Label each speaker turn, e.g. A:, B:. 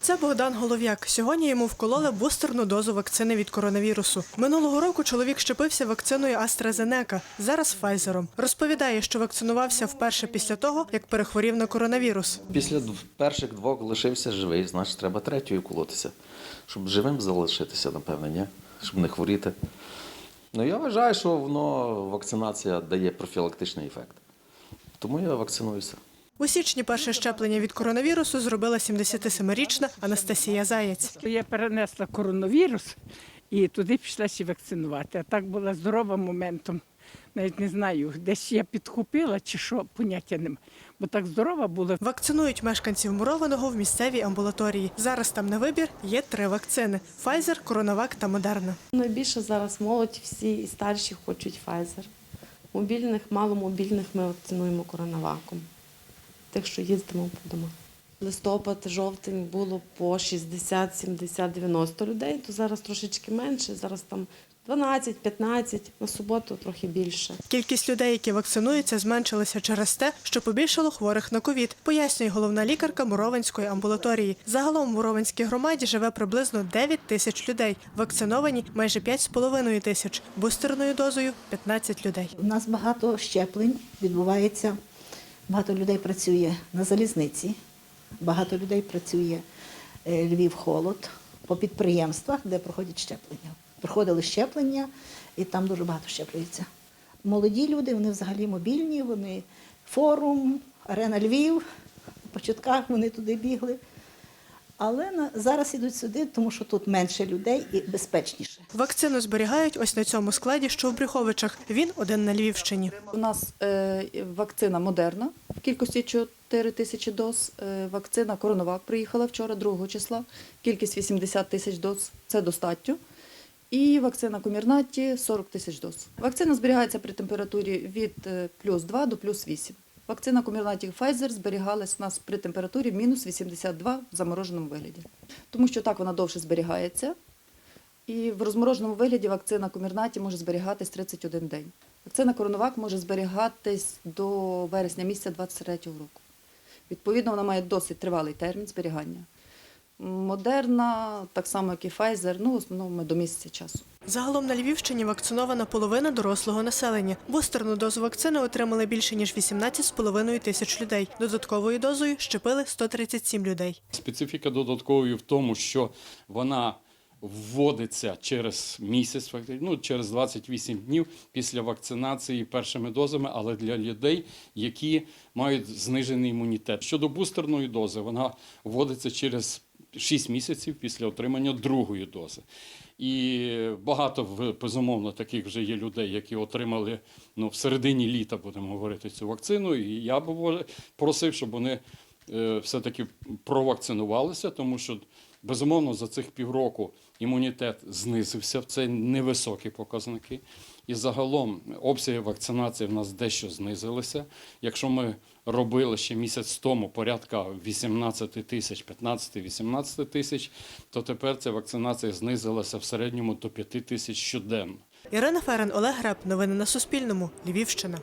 A: Це Богдан Голов'як. Сьогодні йому вкололи бустерну дозу вакцини від коронавірусу. Минулого року чоловік щепився вакциною AstraZeneca, зараз Файзером. Розповідає, що вакцинувався вперше після того, як перехворів на коронавірус.
B: Після перших двох лишився живий, значить треба третьою колотися. Щоб живим залишитися, напевне, ні? Щоб не хворіти. Ну я вважаю, що воно вакцинація дає профілактичний ефект. Тому я вакцинуюся.
A: У січні перше щеплення від коронавірусу зробила 77-річна Анастасія Заєць.
C: Я перенесла коронавірус і туди пішла ще вакцинувати. А так була здорова моментом. Навіть не знаю, десь я підхопила чи що, поняття нема. Бо так здорова була.
A: Вакцинують мешканців мурованого в місцевій амбулаторії. Зараз там на вибір є три вакцини: Pfizer, Коронавак та Модерна.
D: Найбільше зараз молодь всі і старші хочуть Pfizer. Мобільних, маломобільних ми вакцинуємо коронаваком. Тих, що їздимо по домах. Листопад, жовтень було по 60, 70, 90 людей, то зараз трошечки менше, зараз там 12, 15, на суботу трохи більше.
A: Кількість людей, які вакцинуються, зменшилася через те, що побільшало хворих на ковід, пояснює головна лікарка Мурованської амбулаторії. Загалом в Мурованській громаді живе приблизно 9 тисяч людей. Вакциновані майже 5,5 тисяч. Бустерною дозою 15 людей.
E: У нас багато щеплень відбувається. Багато людей працює на залізниці, багато людей працює е, Львів холод по підприємствах, де проходять щеплення. Проходили щеплення, і там дуже багато щеплюється. Молоді люди, вони взагалі мобільні, вони форум, арена Львів. У початках вони туди бігли. Але на, зараз ідуть сюди, тому що тут менше людей і безпечніше.
A: Вакцину зберігають ось на цьому складі, що в Брюховичах. Він один на Львівщині.
F: У нас е, вакцина Модерна в кількості 4 тисячі доз. Е, вакцина Коронавак приїхала вчора, 2 числа. Кількість 80 тисяч доз це достатньо. І вакцина Комірнаті 40 тисяч доз. Вакцина зберігається при температурі від е, плюс 2 до плюс 8. Вакцина комбінатів Pfizer зберігалась у нас при температурі мінус 82 в замороженому вигляді. Тому що так вона довше зберігається. І в розмороженому вигляді вакцина Комірнаті може зберігатись 31 день. Вакцина Коронавак може зберігатись до вересня місяця 2023 року. Відповідно, вона має досить тривалий термін зберігання. Модерна, так само як і Pfizer, ну, в основному до місяця часу.
A: Загалом на Львівщині вакцинована половина дорослого населення. Бустерну дозу вакцини отримали більше ніж 18,5 тисяч людей. Додатковою дозою щепили 137 людей.
G: Специфіка додатковою в тому, що вона вводиться через місяць, фактично, ну, через 28 днів після вакцинації першими дозами, але для людей, які мають знижений імунітет. Щодо бустерної дози, вона вводиться через 6 місяців після отримання другої дози. І багато безумовно таких вже є людей, які отримали ну, в середині літа, будемо говорити, цю вакцину. І я б просив, щоб вони е, все-таки провакцинувалися, тому що безумовно за цих півроку імунітет знизився, це невисокі показники. І загалом обсяги вакцинації в нас дещо знизилися. Якщо ми робили ще місяць тому порядка 18 тисяч, 15-18 тисяч, то тепер ця вакцинація знизилася в середньому до 5 тисяч щоденно.
A: Ірина Ферен, Олег Греб. Новини на Суспільному. Львівщина.